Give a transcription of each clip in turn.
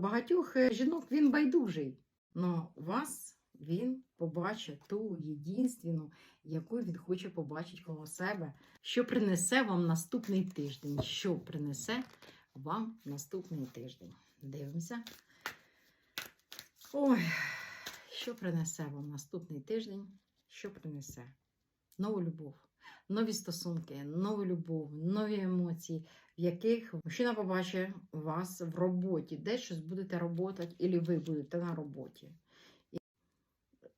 багатьох е, жінок він байдужий. Но вас він побачить ту єдинственну, яку він хоче побачити коло себе, що принесе вам наступний тиждень. Що принесе вам наступний тиждень? Дивимося. Ой, що принесе вам наступний тиждень? Що принесе? Нову любов, нові стосунки, нову любов, нові емоції, в яких мужчина побачить вас в роботі, де щось будете працювати, або ви будете на роботі. І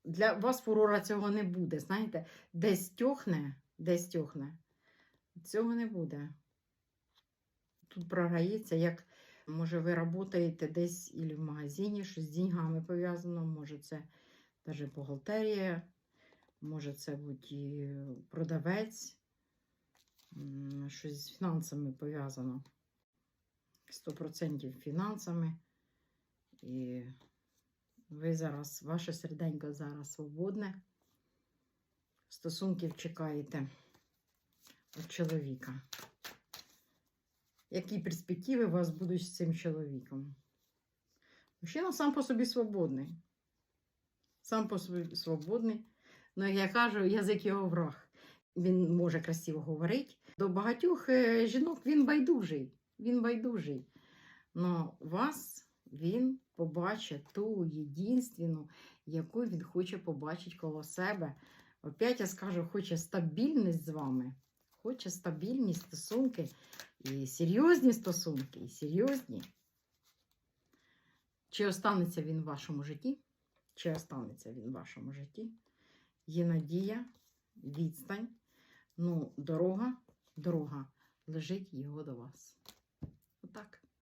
Для вас фурора цього не буде. Знаєте, десь тьохне, десь тьохне. Цього не буде. Тут програється, як може ви працюєте десь і в магазині, щось з деньгами пов'язано, може це навіть бухгалтерія, може це і продавець, щось з фінансами пов'язано. 100% фінансами. І ви зараз, ваше серденько зараз свободне. Стосунків чекаєте від чоловіка. Які перспективи у вас будуть з цим чоловіком? Мужчина сам по собі свободний. Сам по собі свободний. Ну, як я кажу, язик його враг. Він може красиво говорити. До багатьох е, жінок він байдужий. Він байдужий. Но вас він побачить ту єдинственну, яку він хоче побачити коло себе. Опять я скажу, хоче стабільність з вами. Хоче стабільні стосунки і серйозні стосунки, і серйозні. Чи останеться він в вашому житті? Чи останеться він в вашому житті? Є надія, відстань. Ну, дорога, дорога лежить його до вас. Отак.